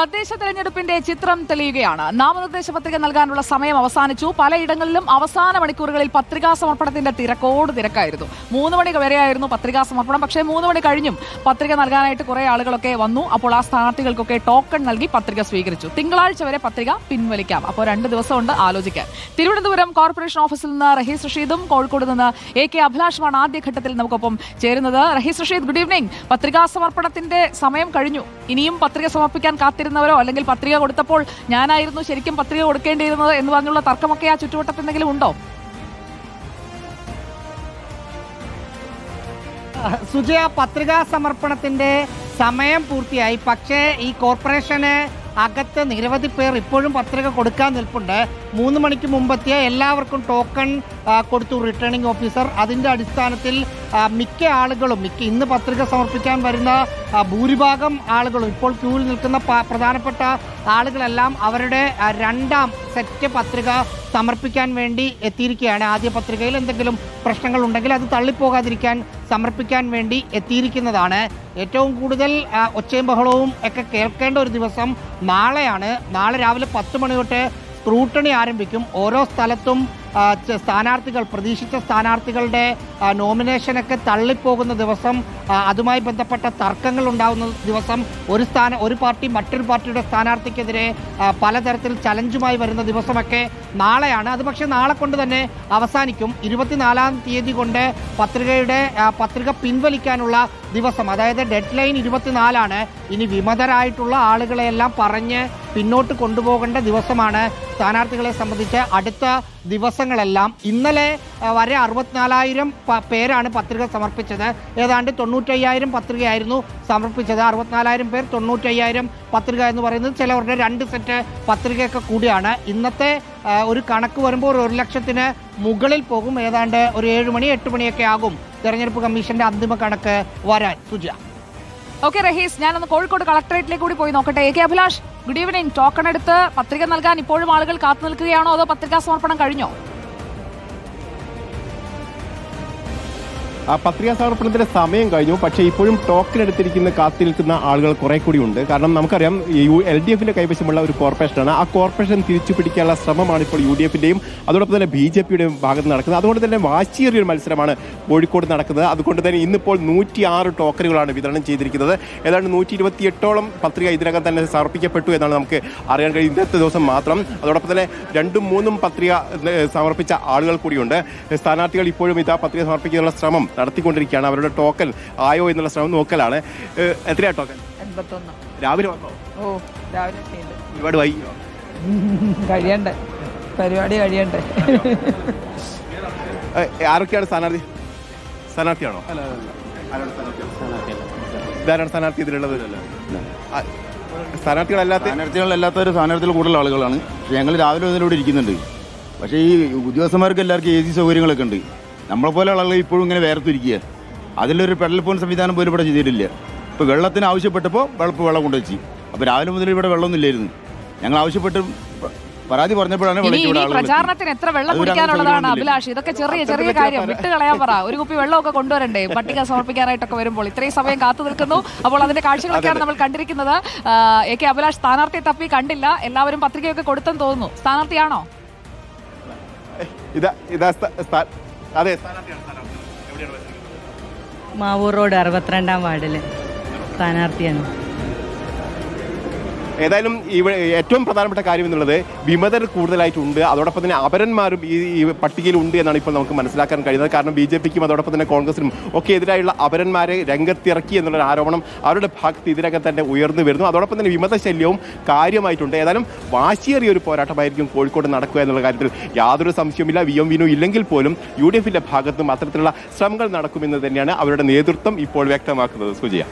തദ്ദേശ തെരഞ്ഞെടുപ്പിന്റെ ചിത്രം തെളിയുകയാണ്. നാമനിർദ്ദേശ പത്രിക നൽകാനുള്ള സമയം അവസാനിച്ചു. പലയിടങ്ങളിലും അവസാന മണിക്കൂറുകളിൽ പത്രികാ സമർപ്പണത്തിന്റെ തിരക്കോട് തിരക്കായിരുന്നു. മൂന്ന് മണി വരെയായിരുന്നു പത്രികാ സമർപ്പണം. പക്ഷേ മൂന്ന് മണി കഴിഞ്ഞും പത്രിക നൽകാനായിട്ട് കുറെ ആളുകളൊക്കെ വന്നു. അപ്പോൾ ആ സ്ഥാനാർത്ഥികൾക്കൊക്കെ ടോക്കൺ നൽകി പത്രിക സ്വീകരിച്ചു. തിങ്കളാഴ്ച വരെ പത്രിക പിൻവലിക്കാം. അപ്പോൾ രണ്ട് ദിവസമുണ്ട് ആലോചിക്കാൻ. തിരുവനന്തപുരം കോർപ്പറേഷൻ ഓഫീസിൽ നിന്ന് റഹീസ് റഷീദും കോഴിക്കോട് നിന്ന് എ കെ അഭിലാഷുമാണ് ആദ്യഘട്ടത്തിൽ നമുക്കൊപ്പം ചേരുന്നത്. Rahees Rasheed good evening. പത്രികാ സമർപ്പണത്തിന്റെ സമയം കഴിഞ്ഞു. ഇനിയും പത്രിക സമർപ്പിക്കാൻ കാത്തിരുന്നവരോ അല്ലെങ്കിൽ പത്രിക കൊടുത്തപ്പോൾ ഞാനായിരുന്നു ശരിക്കും പത്രിക കൊടുക്കേണ്ടിയിരുന്നത് എന്ന് പറഞ്ഞുള്ള തർക്കമൊക്കെ ആ ചുറ്റുവട്ടത്ത് എന്തെങ്കിലും ഉണ്ടോ? സുജയ പത്രികാ സമർപ്പണത്തിന്റെ സമയം പൂർത്തിയായി. പക്ഷേ ഈ കോർപ്പറേഷന് അകത്ത് നിരവധി പേർ ഇപ്പോഴും പത്രിക കൊടുക്കാൻ നിൽപ്പുണ്ട്. മൂന്ന് മണിക്ക് മുമ്പെത്തിയ എല്ലാവർക്കും ടോക്കൺ കൊടുത്തു റിട്ടേണിംഗ് ഓഫീസർ അതിന്റെ അടിസ്ഥാനത്തിൽ മിക്ക ആളുകളും മിക്ക ഇന്ന് പത്രിക സമർപ്പിക്കാൻ വരുന്ന ഭൂരിഭാഗം ആളുകളും ഇപ്പോൾ ക്യൂവിൽ നിൽക്കുന്ന പ്രധാനപ്പെട്ട ആളുകളെല്ലാം അവരുടെ രണ്ടാം സെറ്റ് പത്രിക സമർപ്പിക്കാൻ വേണ്ടി എത്തിയിരിക്കുകയാണ്. ആദ്യ പത്രികയിൽ എന്തെങ്കിലും പ്രശ്നങ്ങൾ ഉണ്ടെങ്കിൽ അത് തള്ളിപ്പോകാതിരിക്കാൻ സമർപ്പിക്കാൻ വേണ്ടി എത്തിയിരിക്കുന്നതാണ്. ഏറ്റവും കൂടുതൽ ഒച്ചയും ബഹളവും ഒക്കെ കേൾക്കേണ്ട ഒരു ദിവസം നാളെയാണ്. നാളെ രാവിലെ പത്ത് മണി തൊട്ട് സ്ക്രൂട്ടണി ആരംഭിക്കും. ഓരോ സ്ഥലത്തും സ്ഥാനാർത്ഥികൾ പ്രതീക്ഷിച്ച സ്ഥാനാർത്ഥികളുടെ നോമിനേഷനൊക്കെ തള്ളിപ്പോകുന്ന ദിവസം അതുമായി ബന്ധപ്പെട്ട തർക്കങ്ങൾ ഉണ്ടാകുന്ന ദിവസം ഒരു സ്ഥാന ഒരു പാർട്ടി മറ്റൊരു പാർട്ടിയുടെ സ്ഥാനാർത്ഥിക്കെതിരെ പലതരത്തിൽ ചലഞ്ചുമായി വരുന്ന ദിവസമൊക്കെ നാളെയാണ്. അത് പക്ഷേ നാളെ കൊണ്ട് തന്നെ അവസാനിക്കും. ഇരുപത്തിനാലാം തീയതി കൊണ്ട് പത്രികയുടെ പത്രിക പിൻവലിക്കാനുള്ള ദിവസം അതായത് ഡെഡ് ലൈൻ ഇരുപത്തിനാലാണ്. ഇനി വിമതരായിട്ടുള്ള ആളുകളെയെല്ലാം പറഞ്ഞ് പിന്നോട്ട് കൊണ്ടുപോകേണ്ട ദിവസമാണ്. സ്ഥാനാർത്ഥികളെ സംബന്ധിച്ച് അടുത്ത ദിവസങ്ങളെല്ലാം. ഇന്നലെ വരെ അറുപത്തിനാലായിരം പേരാണ് പത്രിക സമർപ്പിച്ചത്. ഏതാണ്ട് തൊണ്ണൂറ്റയ്യായിരം പത്രികയായിരുന്നു സമർപ്പിച്ചത്. അറുപത്തിനാലായിരം പേർ തൊണ്ണൂറ്റയ്യായിരം പത്രിക എന്ന് പറയുന്നത് ചിലവരുടെ രണ്ട് സെറ്റ് പത്രികയൊക്കെ കൂടിയാണ്. ഇന്നത്തെ ഒരു കണക്ക് വരുമ്പോൾ ഒരു ലക്ഷത്തിന് മുകളിൽ പോകും. ഏതാണ്ട് ഒരു ഏഴ് മണി എട്ട് മണിയൊക്കെ ആകും തെരഞ്ഞെടുപ്പ് കമ്മീഷന്റെ അന്തിമ കണക്ക് വരാൻ. സുജ. ഓക്കെ റഹീസ് ഒന്ന് കോഴിക്കോട് കളക്ടറേറ്റിലേക്ക് കൂടി പോയി നോക്കട്ടെ. A K Abhilash good evening token എടുത്ത് പത്രിക നൽകാൻ ഇപ്പോഴും ആളുകൾ കാത്തു നിൽക്കുകയാണോ? അതോ പത്രികാ സമർപ്പണം കഴിഞ്ഞോ? പത്രികാ സമർപ്പണത്തിന്റെ സമയം കഴിഞ്ഞു. പക്ഷേ ഇപ്പോഴും ടോക്കൺ എടുത്തിരിക്കുന്ന കാത്തിരിക്കുന്ന ആളുകൾ കുറെ കൂടി ഉണ്ട്. കാരണം നമുക്കറിയാം യു എൽ ഡി എഫിന്റെ കൈവശമുള്ള ഒരു കോർപ്പറേഷനാണ്. ആ കോർപ്പറേഷൻ തിരിച്ചു പിടിക്കാനുള്ള ശ്രമമാണ് ഇപ്പോൾ യു ഡി എഫിന്റെയും അതോടൊപ്പം തന്നെ ബി ജെ പിയുടെയും ഭാഗത്ത് നടക്കുന്നത്. അതുകൊണ്ട് തന്നെ വാശിയേറിയ ഒരു മത്സരമാണ് കോഴിക്കോട് നടക്കുന്നത്. അതുകൊണ്ട് തന്നെ ഇന്നിപ്പോൾ നൂറ്റി ആറ് ടോക്കനുകളാണ് വിതരണം ചെയ്തിരിക്കുന്നത്. ഏതാണ്ട് നൂറ്റി ഇരുപത്തിയെട്ടോളം പത്രിക ഇതിനകം തന്നെ സമർപ്പിക്കപ്പെട്ടു എന്നാണ് നമുക്ക് അറിയാൻ കഴിയും. ഇന്നത്തെ ദിവസം മാത്രം. അതോടൊപ്പം തന്നെ രണ്ടും മൂന്നും പത്രിക സമർപ്പിച്ച ആളുകൾ കൂടിയുണ്ട്. സ്ഥാനാർത്ഥികൾ ഇപ്പോഴും ഇതാ പത്രിക സമർപ്പിക്കാനുള്ള ശ്രമം നടത്തിക്കൊണ്ടിരിക്കുകയാണ്. അവരുടെ ടോക്കൺ ആയോ എന്നുള്ള ശ്രമം നോക്കലാണ്. എത്രയാ ടോക്കൺ? എൺപത്തൊന്ന്. രാവിലെ വന്നോ? ഓ രാവിലെ ഒരുപാട് വൈകിയോ? കഴിയണ്ടേ. പരിപാടി കഴിയണ്ടേ. ആരൊക്കെയാണ് സ്ഥാനാർത്ഥി? സ്ഥാനാർത്ഥിയാണോ? ഇതാരാണ് സ്ഥാനാർത്ഥി ഇതിലുള്ളത്? സ്ഥാനാർത്ഥികളല്ലാത്ത സ്ഥാനാർത്ഥികളല്ലാത്തവർ സ്ഥാനാർത്ഥികൾ കൂടുതൽ ആളുകളാണ്. പക്ഷേ ഞങ്ങൾ രാവിലെ ഇതിലൂടെ ഇരിക്കുന്നുണ്ട്. പക്ഷേ ഈ ഉദ്യോഗസ്ഥന്മാർക്ക് എല്ലാവർക്കും എ സി സൗകര്യങ്ങളൊക്കെ ഉണ്ട്. നമ്മളെ പോലെ ആളുകൾ ഇപ്പോഴും ഇങ്ങനെ വേർതിരിക്കുക. അതിലൊരു പെഡൽ ഫോൺ സംവിധാനം പോലും ഇവിടെ ചെയ്തിട്ടില്ല. ഇപ്പോൾ വെള്ളത്തിന് ആവശ്യപ്പെട്ടപ്പോൾ വെള്ളപ്പ് വെള്ളം കൊണ്ടുവച്ചു. അപ്പോൾ രാവിലെ മുതൽ ഇവിടെ വെള്ളമൊന്നും ഇല്ലായിരുന്നു. ഞങ്ങൾ ആവശ്യപ്പെട്ട് പരാതി പറഞ്ഞപ്പോഴാണ് പ്രചാരണത്തിന് എത്ര വെള്ളം കുടിക്കാനുള്ളതാണ് അഭിലാഷ്. ഇതൊക്കെ ചെറിയ ചെറിയ കാര്യം. വിട്ട് കളയാൻ പറ. ഒരു കുപ്പി വെള്ളമൊക്കെ കൊണ്ടുവരണ്ടേ? പട്ടിക സമർപ്പിക്കാനായിട്ടൊക്കെ വരുമ്പോൾ ഇത്രയും സമയം കാത്തു നിൽക്കുന്നു. അപ്പോൾ അതിന്റെ കാഴ്ചകളൊക്കെയാണ് നമ്മൾ കണ്ടിരിക്കുന്നത്. എ കെ അഭിലാഷ് സ്ഥാനാർത്ഥിയെ തപ്പി കണ്ടില്ല. എല്ലാവരും പത്രികയൊക്കെ കൊടുത്തെന്ന് തോന്നുന്നു. സ്ഥാനാർത്ഥിയാണോ? ഇതാ ഇതാ അതെ? മാവൂർ റോഡ് അറുപത്തിരണ്ടാം വാർഡിൽ സ്ഥാനാർത്ഥിയാണ് ഏതായാലും ഇവിടെ ഏറ്റവും പ്രധാനപ്പെട്ട കാര്യം എന്നുള്ളത് വിമതർ കൂടുതലായിട്ടുണ്ട്. അതോടൊപ്പം തന്നെ അപരന്മാരും ഈ ഈ പട്ടികയിൽ ഉണ്ട് എന്നാണ് ഇപ്പോൾ നമുക്ക് മനസ്സിലാക്കാൻ കഴിയുന്നത്. കാരണം ബി ജെ പിക്കും അതോടൊപ്പം തന്നെ കോൺഗ്രസിനും ഒക്കെ എതിരായുള്ള അപരന്മാരെ രംഗത്തിറക്കി എന്നുള്ള ആരോപണം അവരുടെ ഭാഗത്ത് ഇതിനകം തന്നെ ഉയർന്നു വരുന്നു. അതോടൊപ്പം തന്നെ വിമത ശല്യവും കാര്യമായിട്ടുണ്ട്. ഏതായാലും വാശിയേറിയ ഒരു പോരാട്ടമായിരിക്കും കോഴിക്കോട് നടക്കുക എന്നുള്ള കാര്യത്തിൽ യാതൊരു സംശയവുമില്ല. വി എം വിനു ഇല്ലെങ്കിൽ പോലും യു ഡി എഫിന്റെ ഭാഗത്തും അത്തരത്തിലുള്ള ശ്രമങ്ങൾ നടക്കുമെന്ന് തന്നെയാണ് അവരുടെ നേതൃത്വം ഇപ്പോൾ വ്യക്തമാക്കുന്നത്. സുജയ.